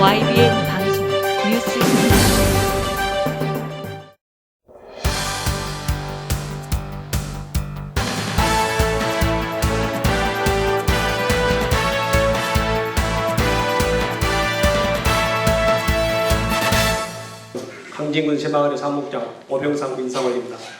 YBN 방송 뉴스입니다. 강진군 새마을의 사목장 오병상 민상원입니다.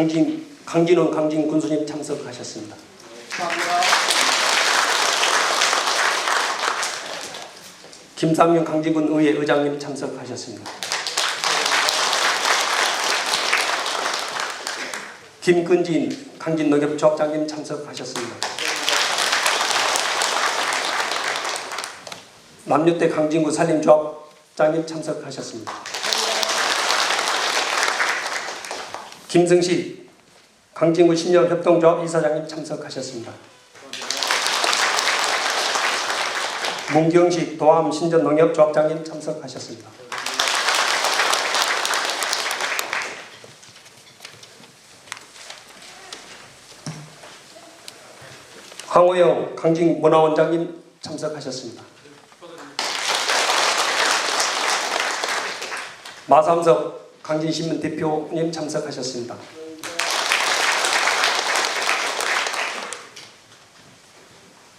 강진 강진원 강진 군수님 참석하셨습니다. 김상윤 강진군 의회 의장님 참석하셨습니다. 김근진 강진 농협 조합장님 참석하셨습니다. 남유대 강진구 산림조합장님 참석하셨습니다. 김승식 강진구 신협협동조합 이사장님 참석하셨습니다. 문경식 도암 신전농협조합장님 참석하셨습니다. 황호영 강진 문화원장님 참석하셨습니다. 마삼석 강진신문 대표님 참석하셨습니다.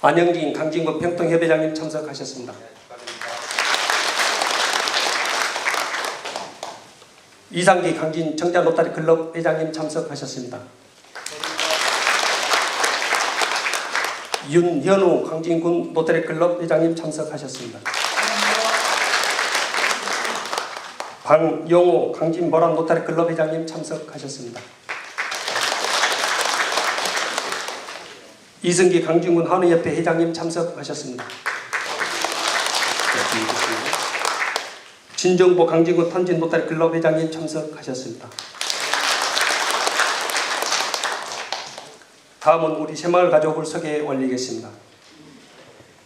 안영진 강진구 평통협회장님 참석하셨습니다. 이상기 강진 청자 로타리 클럽 회장님 참석하셨습니다. 윤현우 강진군 로타리 클럽 회장님 참석하셨습니다. 방용호 강진 모란 로타리 클럽 회장님 참석하셨습니다. 이승기 강진군 한의협회 회장님 참석하셨습니다. 진정보 강진군 탄진 로타리 클럽 회장님 참석하셨습니다. 다음은 우리 새마을 가족을 소개해 올리겠습니다.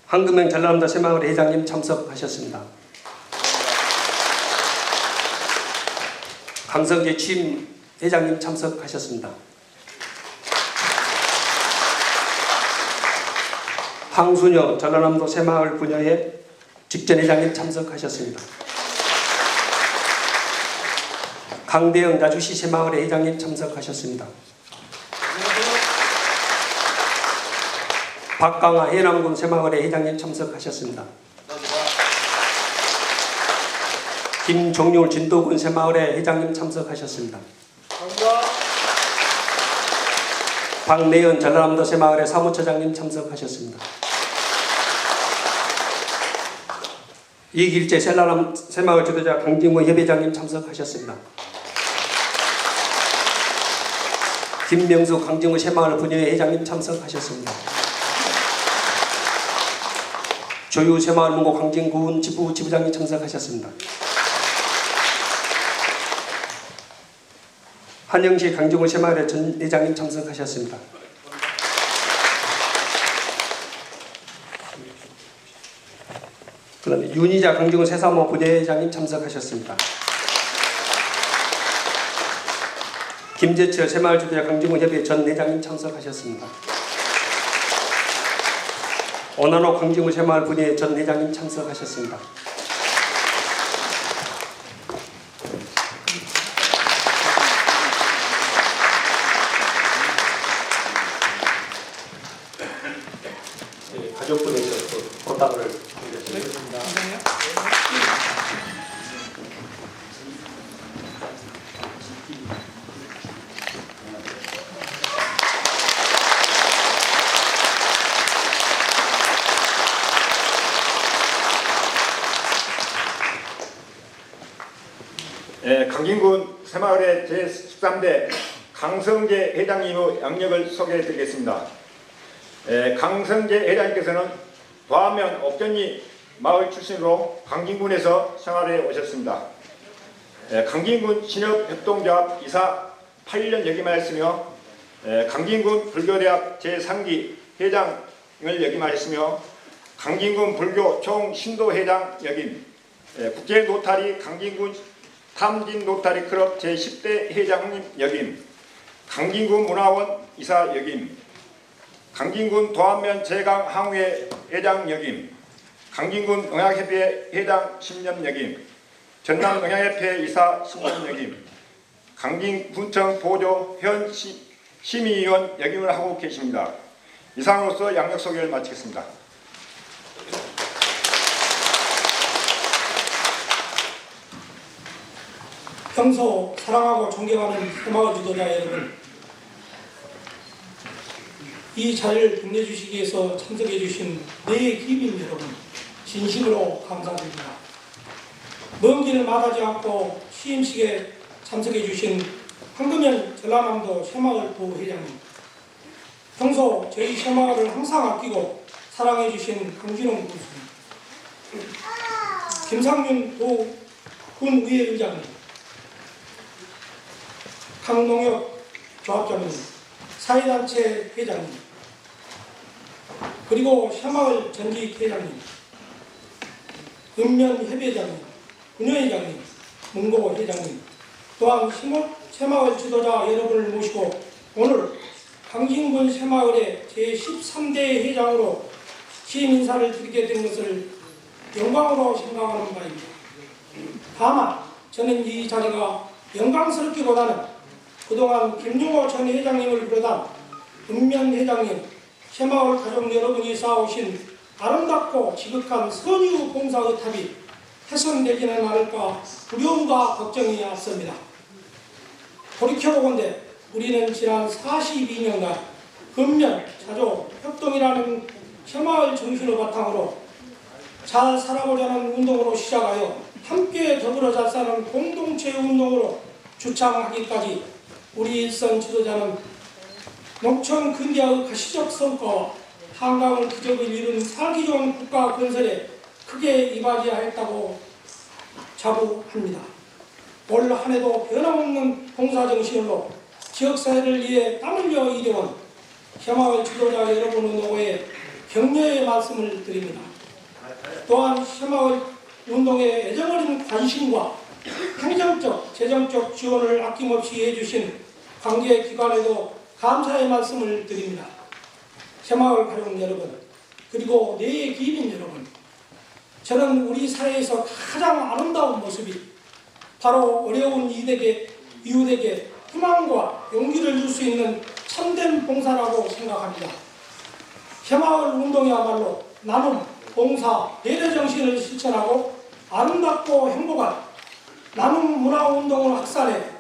황금행 전라남도 새마을 회장님 참석하셨습니다. 강성재 취임 회장님 참석하셨습니다. 황순여 전라남도 새마을 분야의 직전 회장님 참석하셨습니다. 강대영 나주시 새마을의 회장님 참석하셨습니다. 박강아 해남군 새마을의 회장님 참석하셨습니다. 김종률 진도군 새마을의 회장님 참석하셨습니다. 박내연 전라남도 새마을의 사무처장님 참석하셨습니다. 이길재 셀라남 새마을 지도자 강진모 협회장님 참석하셨습니다. 김명수 강진모 새마을 분회회 회장님 참석하셨습니다. 조유 새마을 문고 강진군 지부 지부장님 참석하셨습니다. 한영시 강정호 새마을의 전 회장님 참석하셨습니다. 그다음에 윤희자 강정호 새사모 부대장님 참석하셨습니다. 김재철 새마을 주도자 강정호 협의 전 회장님 참석하셨습니다. 오나노 강정호 새마을 분회 전 회장님 참석하셨습니다. 예, 가족분에서 또 부탁을 드리겠습니다. 예, 강진군 새마을의 제13대 강성재 회장님의 양력을 소개해 드리겠습니다. 예, 강성재 회장님께서는 도하면 옥전리 마을 출신으로 강진군에서 생활해 오셨습니다. 예, 강진군 신협협동조합 이사 8년 역임하 였으며 예, 강진군 불교대학 제3기 회장을 역임하였으며 강진군 불교 총신도회장 역임 예, 국제 노타리 강진군 탐진 노타리 클럽 제10대 회장님 역임 강진군 문화원 이사 역임 강진군 도안면 제강 항우회 회장 역임 강진군 농약협회 회장 10년 역임 전남 농약협회 이사 10년 역임 강진군청 보조 현 시, 심의위원 역임을 하고 계십니다. 이상으로서 양력 소개를 마치겠습니다. 평소 사랑하고 존경하는 해마을 지도자 여러분, 이 자리를 빛내주시기 위해서 참석해주신 내 기민 여러분, 진심으로 감사드립니다. 먼 길을 마다하지 않고 시임식에 참석해주신 황금현 전라남도 새마을 부회장님, 평소 저희 새마을을 항상 아끼고 사랑해주신 강진홍 군수님, 김상윤 도군 의회 의장님, 강농협 조합장님, 사회단체 회장님, 그리고 새마을 전직 회장님, 읍면 협회장님, 군여회장님, 문고 회장님, 또한 새마을 지도자 여러분을 모시고 오늘 강진군 새마을의 제13대 회장으로 취임 인사를 드리게 된 것을 영광으로 생각하는 바입니다. 다만 저는 이 자리가 영광스럽기보다는 그동안 김용호 전 회장님을 비롯한 읍면 회장님, 새마을 가족 여러분이 쌓아오신 아름답고 지극한 선유 봉사 의 탑이 훼손되지는 않을까 두려움과 걱정이 앞섭니다. 돌이켜보건대 우리는 지난 42년간 근면, 자조, 협동이라는 새마을 정신을 바탕으로 잘 살아보자는 운동으로 시작하여 함께 더불어 잘 사는 공동체 운동으로 주창하기까지 우리 일선 지도자는 농촌 근대화의 가시적 성과와 한강을 기적을 이룬 살기 좋은 국가 건설에 크게 이바지하였다고 자부합니다. 올 한 해도 변함없는 봉사정신으로 지역사회를 위해 땀 흘려 일해온 새마을 지도자 여러분의 노고에 격려의 말씀을 드립니다. 또한 새마을 운동에 애정어린 관심과 행정적, 재정적 지원을 아낌없이 해주신 관계 기관에도 감사의 말씀을 드립니다. 새마을 가족 여러분, 그리고 내 기민 여러분, 저는 우리 사회에서 가장 아름다운 모습이 바로 어려운 이들에게, 이웃에게 희망과 용기를 줄 수 있는 참된 봉사라고 생각합니다. 새마을 운동이야말로 나눔, 봉사, 배려 정신을 실천하고 아름답고 행복한 나눔 문화 운동을 확산해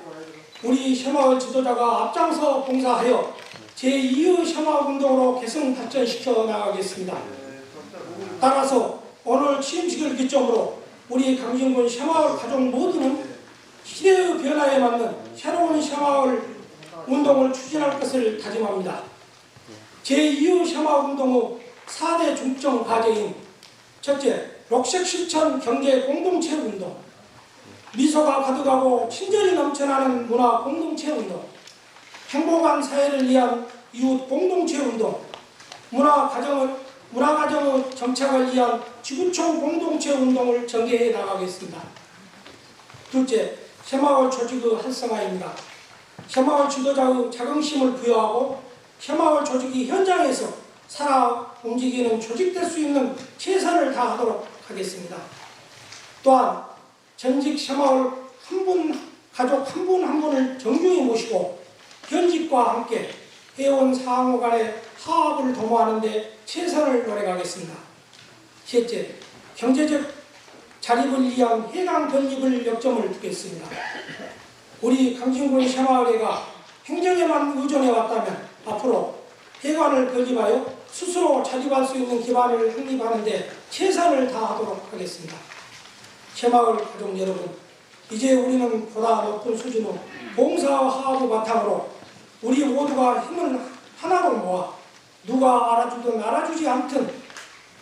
우리 새마을 지도자가 앞장서 봉사하여 제2의 새마을 운동으로 개성 발전시켜 나가겠습니다. 따라서 오늘 취임식을 기점으로 우리 강진군 새마을 가족 모두는 시대의 변화에 맞는 새로운 새마을 운동을 추진할 것을 다짐합니다. 제2의 새마을 운동의 4대 중점 과제인 첫째, 녹색 실천 경제 공동체 운동 미소가 가득하고 친절이 넘쳐나는 문화 공동체 운동 행복한 사회를 위한 이웃 공동체 운동 문화 가정을 문화 가정의 정착을 위한 지구촌 공동체 운동을 전개해 나가겠습니다. 둘째, 새마을 조직의 활성화입니다. 새마을 지도자의 자긍심을 부여하고 새마을 조직이 현장에서 살아 움직이는 조직될 수 있는 최선을 다하도록 하겠습니다. 또한 전직 새마을 한 분, 가족 한 분 한 분을 정중히 모시고 현직과 함께 해온 상호 간의 화합을 도모하는 데 최선을 노력하겠습니다. 셋째, 경제적 자립을 위한 해강 건립을 역점을 두겠습니다. 우리 강진군 새마을회가 행정에만 의존해 왔다면 앞으로 해관을 건립하여 스스로 자립할 수 있는 기반을 확립하는 데 최선을 다하도록 하겠습니다. 새마을 가족 여러분, 이제 우리는 보다 높은 수준의 봉사와 화합을 바탕으로 우리 모두가 힘을 하나로 모아 누가 알아주든 알아주지 않든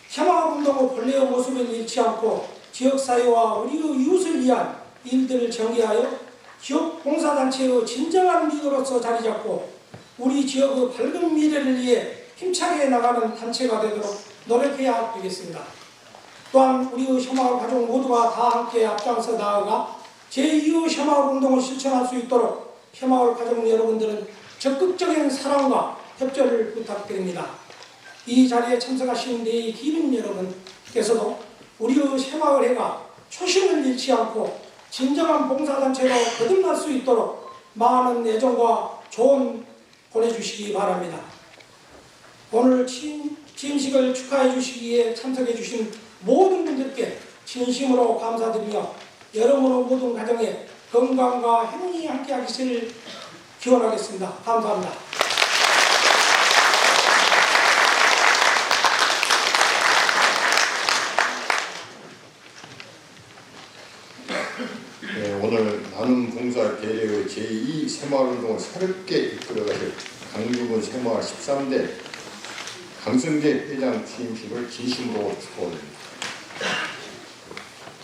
새마을운동의 본래의 모습을 잃지 않고 지역사회와 우리의 이웃을 위한 일들을 전개하여 지역 봉사단체의 진정한 리더로서 자리잡고 우리 지역의 밝은 미래를 위해 힘차게 나가는 단체가 되도록 노력해야 되겠습니다. 또한 우리의 새마을 가족 모두가 다 함께 앞장서 나아가 제2의 새마을 운동을 실천할 수 있도록 새마을 가족 여러분들은 적극적인 사랑과 협조를 부탁드립니다. 이 자리에 참석하신 내의 기민 여러분께서도 우리의 새마을회가 초심을 잃지 않고 진정한 봉사단체로 거듭날 수 있도록 많은 애정과 조언 보내주시기 바랍니다. 오늘 취임, 취임식을 축하해 주시기에 참석해 주신 모든 분들께 진심으로 감사드리며 여러분의 모든 가정에 건강과 행운이 함께하기를 기원하겠습니다. 감사합니다. 네, 오늘 나눔 봉사 대회의 제2 새마을운동을 새롭게 이끌어가실 강규군 새마을 13대 강승재 회장 취임식을 진심으로 축하드립니다.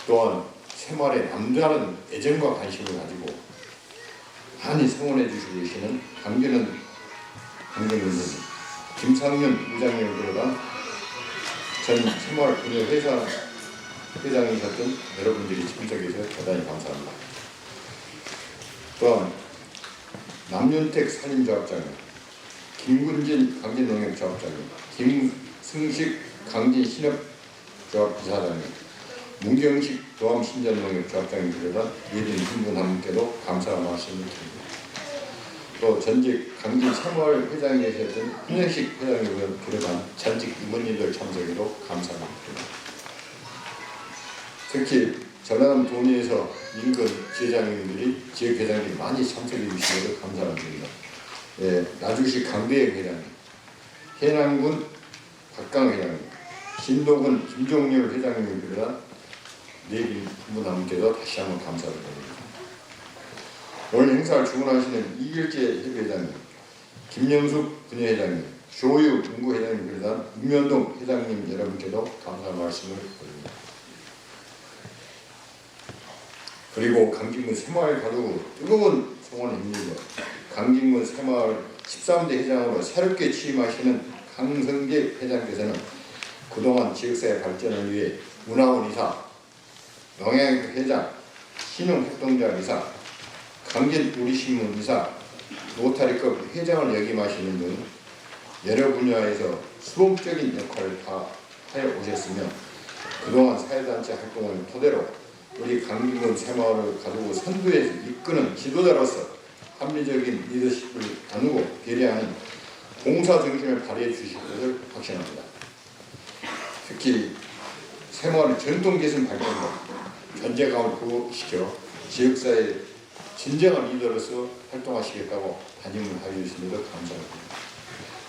또한 새마을에 남다른 애정과 관심을 가지고 많이 성원해 주시고 계시는 강기는 강경군님, 김상윤 부장님을 비롯한 전 새마을 분야 회사 회장이셨던 여러분들이 참석해서 대단히 감사합니다. 또한 남윤택 산림조합장님, 김군진 강진농협조합장님, 김승식 강진신협 조합 이사장님, 문경식 도암신전농협조합장님 비롯한 예린 분분 한 분께도 감사 말씀을 드립니다. 또 전직 강진 새마을 회장이 계셨던 hun영식 회장님을 비롯한 전직 임원님들 참석에도 감사를 드립니다. 특히 전남 도내에서 인근 지회장님들이 지역 회장들이 많이 참석해 주시므로 감사드립니다. 예, 나주시 강대회 회장님, 해남군 박강 회장님, 신도군 김종률 회장님을 비롯한 네분 분분함께도 다시 한번 감사드립니다. 오늘 행사를 주관하시는 이길재 협회장님, 김영숙 분회장님, 조유 문구회장님 비롯한 임면동 회장님 여러분께도 감사 말씀을 드립니다. 그리고 강진군 새마을 가족 뜨거운 성원을 힘입어 강진군 새마을 13대 회장으로 새롭게 취임하시는 강성재 회장께서는 그동안 지역사회 발전을 위해 문화원 이사, 영양학 회장, 신흥활동자 이사, 강진 우리신문 이사, 로타리컵 회장을 역임하시는 등 여러 분야에서 수범적인 역할을 다 하여 오셨으며 그동안 사회단체 활동을 토대로 우리 강기군 새마을을 가지고 선두에서 이끄는 지도자로서 합리적인 리더십을 나누고 배려하는 봉사 정신을 발휘해 주실 것을 확신합니다. 특히 새마을의 전통 개선 발전과 존재감을 부시켜 지역사회 진정한 리더로서 활동하시겠다고 다짐을 하여 주시면서 감사합니다.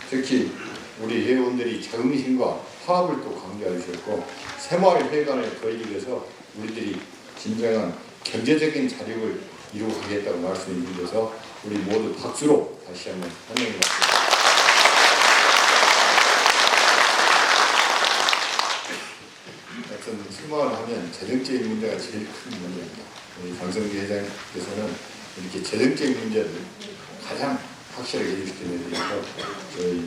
특히 우리 회원들이 자긍심과 화합을 또 강조해 주셨고 새마을 회관을 건립해서 우리들이 진정한 경제적인 자립을 이루어가겠다고 말씀해 주셔서 우리 모두 박수로 다시 한번 환영해 니다 하여튼 새마을 하면 재정적인 문제가 제일 큰 문제입니다. 우리 강성기 회장께서는 이렇게 재정적인 문제를 가장 확실하게 위해서 저희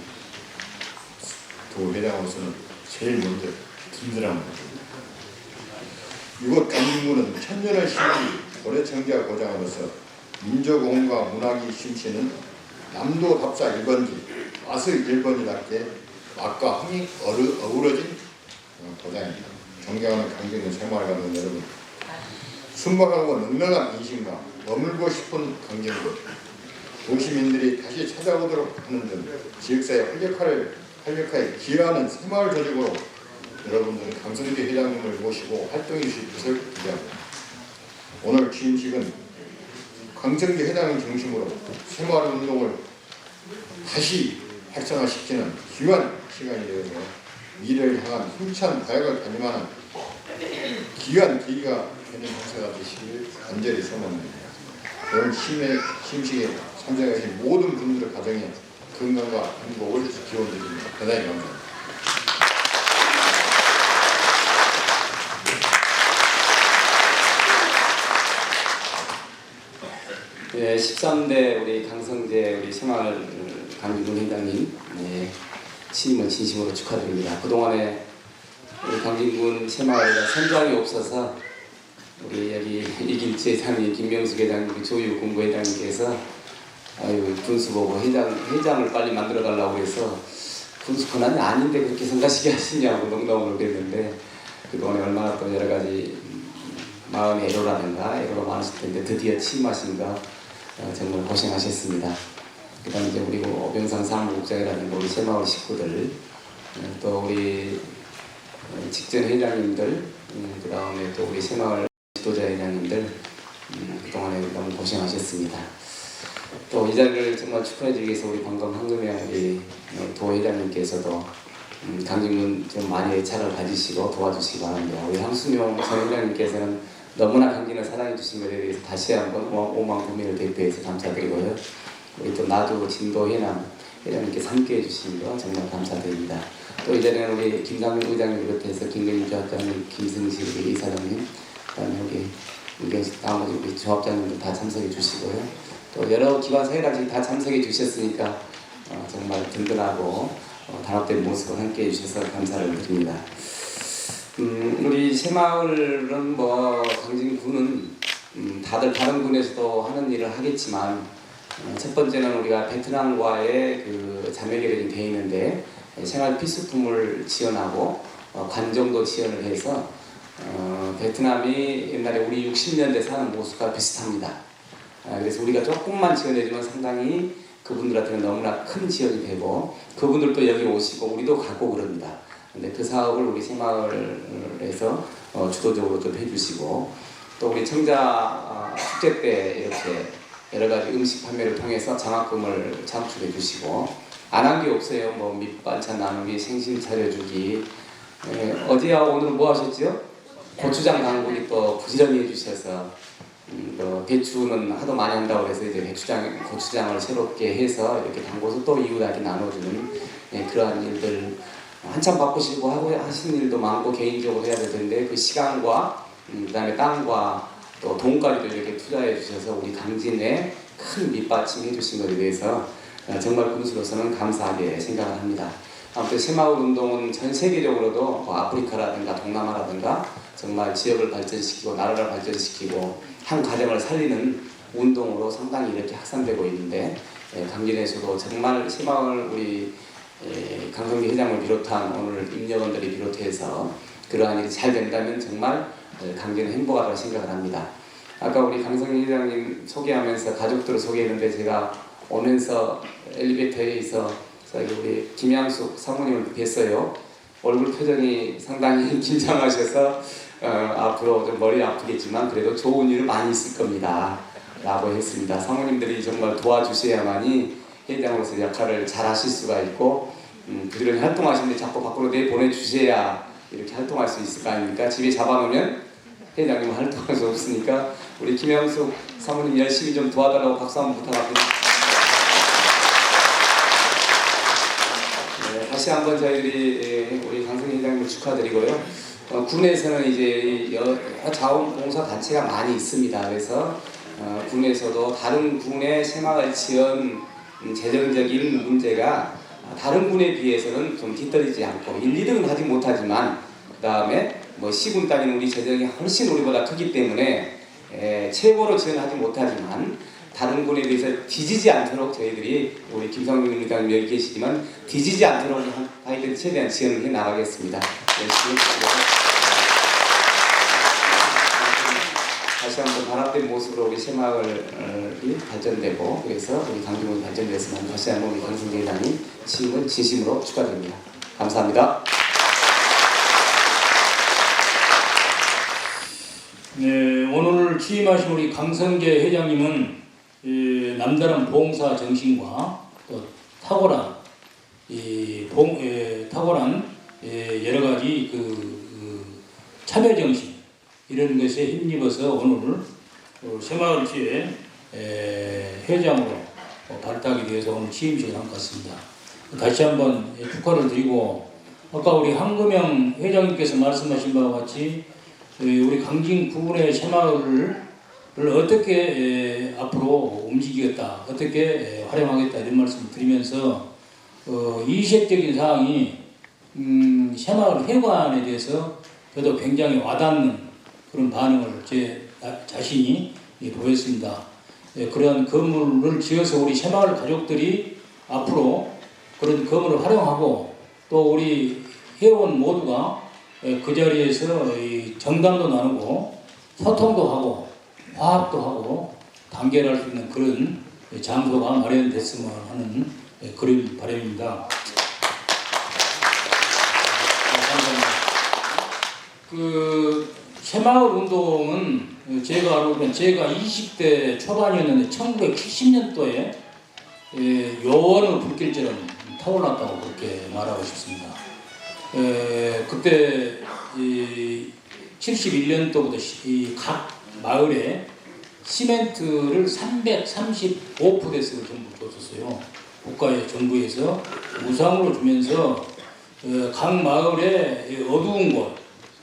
도 회장으로서는 제일 먼저 든든한 문제입니다. 이곳 강진구는 천년의 신비 고래청자 고장으로서 민족공과 문학이 심취는 남도 답사 1번지 마스 1번이답게 맛과 흥이 어우러진 어, 고장입니다. 존경하는 강진구 새마을 가는 여러분 순박하고 넉넉한 인심과 머물고 싶은 강진구 도시민들이 다시 찾아오도록 하는 등 지역사회 활력화를 활력화에 기여하는 새마을 조직으로 여러분들 강성기 회장님을 모시고 활동해 주실 것을 기대합니다. 오늘 취임식은 강성기 회장을 중심으로 새마을 운동을 다시 활성화시키는 귀한 시간이 되어서 미래를 향한 힘찬 다역을 가늠하는 귀한 기회가 되는 행사가 되시길 간절히 소망합니다. 오늘 심의, 심식에 참석하신 모든 분들의 가정에 건강과 행복을 기원드립니다. 대단히 감사합니다. 네, 13대 우리 강성재 우리 생활 강기동 회장님 네. 취임을 진심으로 축하드립니다. 그동안에 우리 강진군 새마을에 선장이 없어서 우리 여기 이김치 회장님, 김명숙 회장님, 조유 공부 회장님께서 아유 군수 보고 회장 회장을 빨리 만들어 달라고 해서 군수 권한이 아닌데 그렇게 생각하시게 하시냐고 농담으로 그랬는데 그동안에 얼마나 또 여러 가지 음, 마음의 애로라든가 애로가 많으실 텐데 드디어 취임하신가 어, 정말 고생하셨습니다. 그다음 이제 우리 뭐 오병상 사무국장이라든가 우리 새마을 식구들 어, 또 우리 어, 직전 회장님들 그 다음에 또 우리 새마을 지도자 회장님들 음, 그동안에 너무 고생하셨습니다. 또 이 자리를 정말 축하해드리기 위해서 우리 방금 황금영 우리 어, 도 회장님께서도 음, 강진군 좀 많이 애착을 가지시고 도와주시기 바랍니다. 우리 황수명 전 회장님께서는 너무나 강진을 사랑해 주신 것에 대해서 다시 한번 오- 오만 국민을 대표해서 감사드리고요. 우리 또 나주 진도 해남 회장님께서 함께해 주신 거 정말 감사드립니다. 또 이전에는 우리 김상민 의장님 비롯해서 김근희 조합장님, 김승식 이사장님, 그다음에 우리 우리 나머지 우리 조합장님도 다 참석해 주시고요. 또 여러 기관 사회단체 다 참석해 주셨으니까 어, 정말 든든하고 어, 단합된 모습을 함께해 주셔서 감사를 드립니다. 음, 우리 새마을은 뭐 강진군은 음, 다들 다른 군에서도 하는 일을 하겠지만 어, 첫 번째는 우리가 베트남과의 그 자매 결연이 되어 있는데 생활 필수품을 지원하고 어, 관정도 지원을 해서 어, 베트남이 옛날에 우리 60년대 사는 모습과 비슷합니다. 아, 그래서 우리가 조금만 지원해주면 상당히 그분들한테는 너무나 큰 지원이 되고 그분들도 여기 오시고 우리도 가고 그럽니다. 근데 그 사업을 우리 새마을에서 어, 주도적으로 좀 해주시고 또 우리 청자 아, 축제 때 이렇게 여러 가지 음식 판매를 통해서 장학금을 창출해 주시고 안 한 게 없어요. 뭐 밑반찬 나누기, 생신 차려주기. 예, 어제야 오늘 뭐 하셨죠? 고추장 당국이 또 부지런히 해주셔서 음, 또 배추는 하도 많이 한다고 해서 이제 배추장, 고추장을 새롭게 해서 이렇게 담궈서 또 이웃에게 나눠주는 예, 그러한 일들 한참 바쁘시고 하고 하시는 일도 많고 개인적으로 해야 될 텐데 그 시간과 음, 그다음에 땅과 또 돈까지도 이렇게 투자해 주셔서 우리 강진에 큰 밑받침 해주신 것에 대해서 어, 정말 군수로서는 감사하게 생각을 합니다. 아무튼 새마을 운동은 전 세계적으로도 뭐 아프리카라든가 동남아라든가 정말 지역을 발전시키고 나라를 발전시키고 한 가정을 살리는 운동으로 상당히 이렇게 확산되고 있는데 예, 강진에서도 정말 새마을 우리 예, 강성기 회장을 비롯한 오늘 임직원들이 비롯해서 그러한 일이 잘 된다면 정말 예, 강진은 행복하다고 생각을 합니다. 아까 우리 강성기 회장님 소개하면서 가족들을 소개했는데 제가 오면서 엘리베이터에서 우리 김양숙 사모님을 뵀어요. 얼굴 표정이 상당히 긴장하셔서 어, 앞으로 좀 머리 아프겠지만 그래도 좋은 일은 많이 있을 겁니다. 라고 했습니다. 사모님들이 정말 도와주셔야만이 회장으로서 역할을 잘 하실 수가 있고 음, 부지런히 활동하시는데 자꾸 밖으로 내보내주셔야 이렇게 활동할 수 있을 거 아닙니까? 집에 잡아놓으면 회장님 활동할 수 없으니까 우리 김영숙 사모님 열심히 좀 도와달라고 박수 한번 부탁합니다. 네, 다시 한번 저희들이 예, 우리 강승 회장님을 축하드리고요. 어, 군에서는 이제 여러 자원봉사 단체가 많이 있습니다. 그래서 어, 군에서도 다른 군의 새마을 지원 음, 재정적인 문제가 다른 군에 비해서는 좀 뒤떨어지지 않고 1, 2등은 하지 못하지만 그 다음에 뭐 시군 따위는 우리 재정이 훨씬 우리보다 크기 때문에 에, 최고로 지원하지 못하지만 다른 군에 비해서 뒤지지 않도록 저희들이 우리 김성민 의장님 여기 계시지만 뒤지지 않도록 하여튼 최대한 지원을 해 나가겠습니다. 다시 한번 단합된 모습으로 우리 새마을이 발전되고 그래서 우리 강규문이 발전됐으면 다시 한번 우리 회장님 취임을 진심으로 축하드립니다. 감사합니다. 네, 오늘 취임하신 우리 강성재 회장님은 이 남다른 봉사 정신과 또 탁월한 이 봉, 에, 탁월한 에, 여러 가지 그, 그 참여 정신 이런 것에 힘입어서 오늘 어, 새마을시의 에, 회장으로 어, 발탁이 되어서 오늘 취임식을 한 것 같습니다. 다시 한번 예, 축하를 드리고 아까 우리 황금영 회장님께서 말씀하신 바와 같이 그 우리 강진 구군의 새마을을 어떻게 에, 앞으로 움직이겠다, 어떻게 에, 활용하겠다 이런 말씀을 드리면서 어, 이색적인 사항이 음, 새마을 회관에 대해서 저도 굉장히 와닿는 그런 반응을 제 나- 자신이 예, 보였습니다. 예, 그런 건물을 지어서 우리 새마을 가족들이 앞으로 그런 건물을 활용하고 또 우리 회원 모두가 예, 그 자리에서 이 정담도 나누고 소통도 하고 화합도 하고 단결할 수 있는 그런 예, 장소가 마련됐으면 하는 예, 그런 바람입니다. 그 새마을 운동은 제가 알고는 제가 20대 초반이었는데 1970년도에 예, 요원의 불길처럼 타올랐다고 그렇게 말하고 싶습니다. 에, 그때 이 71년도부터 각 마을에 시멘트를 335푸대스를 전부 줬었어요. 국가의 정부에서 무상으로 주면서 어, 각 마을에 이 어두운 곳,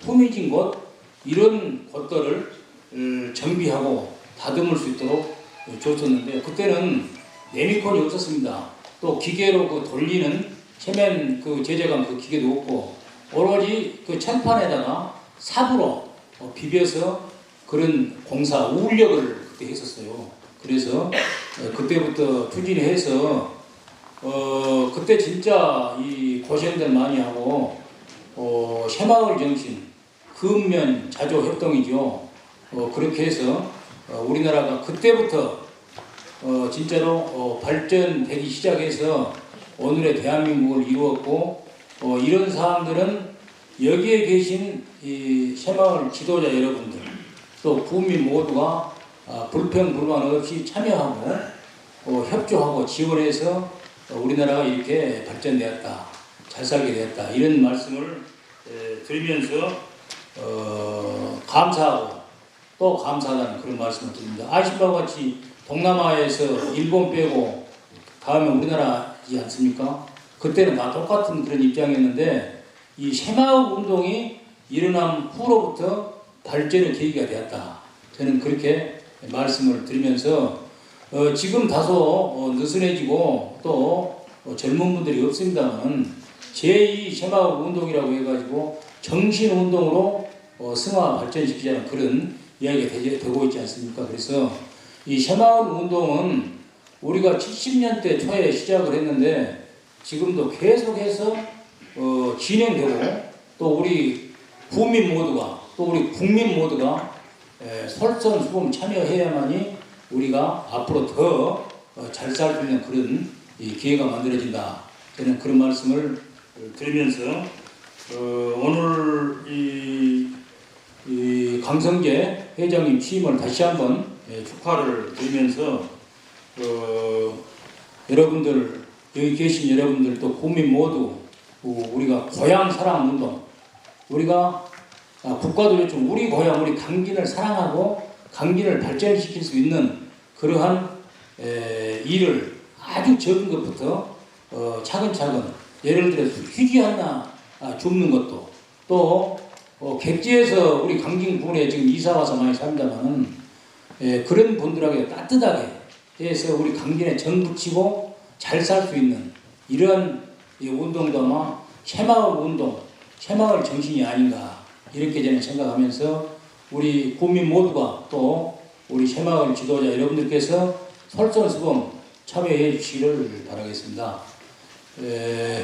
후미진 곳 이런 곳들을 어, 정비하고 다듬을 수 있도록 줬었는데 그때는 네미콘이 없었습니다. 또 기계로 그 돌리는 세면 그 제재감 그 기계도 없고 오로지 그 철판에다가 삽으로 어, 비벼서 그런 공사 우울력을 그때 했었어요. 그래서 어, 그때부터 추진해서 어 그때 진짜 이 고생들 많이 하고 어 새마을 정신 근면 자조 협동이죠. 어 그렇게 해서 어, 우리나라가 그때부터 어 진짜로 어, 발전되기 시작해서 오늘의 대한민국을 이루었고 어, 이런 사람들은 여기에 계신 이 새마을 지도자 여러분들 또 국민 모두가 아, 불평 불만 없이 참여하고 어, 협조하고 지원해서 어, 우리나라가 이렇게 발전되었다 잘 살게 되었다 이런 말씀을 에, 드리면서 어, 감사하고 또 감사하다는 그런 말씀을 드립니다. 아시는 바와 같이 동남아에서 일본 빼고 다음에 우리나라 지 않습니까? 그때는 다 똑같은 그런 입장이었는데 이 새마을 운동이 일어난 후로부터 발전의 계기가 되었다. 저는 그렇게 말씀을 드리면서 어, 지금 다소 어, 느슨해지고 또 어, 젊은 분들이 없습니다만 제2 새마을 운동이라고 해가지고 정신 운동으로 어, 승화 발전시키자는 그런 이야기가 되, 되고 있지 않습니까? 그래서 이 새마을 운동은 우리가 70년대 초에 시작을 했는데 지금도 계속해서 어, 진행되고 또 우리 국민 모두가 또 우리 국민 모두가 에, 솔선수범 참여해야만이 우리가 앞으로 더잘살수 있는 그런 이 기회가 만들어진다. 저는 그런 말씀을 드리면서 어, 오늘 이, 이 강성재 회장님 취임을 다시 한번 예, 축하를 드리면서 어, 여러분들 여기 계신 여러분들 또 국민 모두 어, 우리가 고향 사랑 운동 우리가 아, 국가도 요즘 우리 고향 우리 강진을 사랑하고 강진을 발전시킬 수 있는 그러한 에, 일을 아주 적은 것부터 어, 차근차근 예를 들어서 휴지 하나 아, 줍는 것도 또 어, 객지에서 우리 강진 군에 지금 이사 와서 많이 살다마는 에, 그런 분들에게 따뜻하게 해서 우리 강진에 정 붙이고 잘 살 수 있는 이러한 이 운동도 아마 새마을 운동, 새마을 정신이 아닌가 이렇게 저는 생각하면서 우리 국민 모두가 또 우리 새마을 지도자 여러분들께서 솔선수범 참여해 주시기를 바라겠습니다. 에,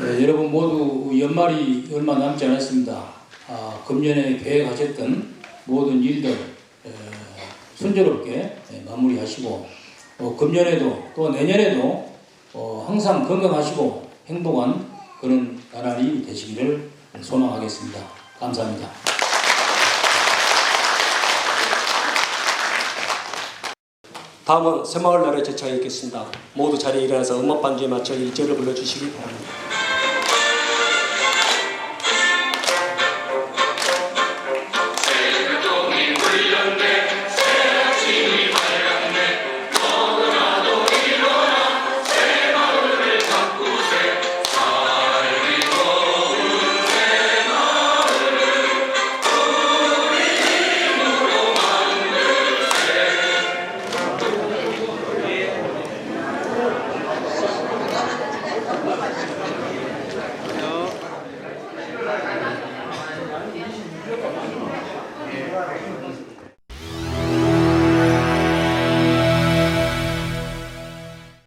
에, 여러분 모두 연말이 얼마 남지 않았습니다. 아, 금년에 계획하셨던 모든 일들 에, 순조롭게 에, 마무리하시고 어, 금년에도 또 내년에도 어, 항상 건강하시고 행복한 그런 나날이 되시기를 소망하겠습니다. 감사합니다. 다음은 새마을 날의 제차에 있겠습니다. 모두 자리에 일어나서 음악 반주에 맞춰 일절을 불러주시기 바랍니다.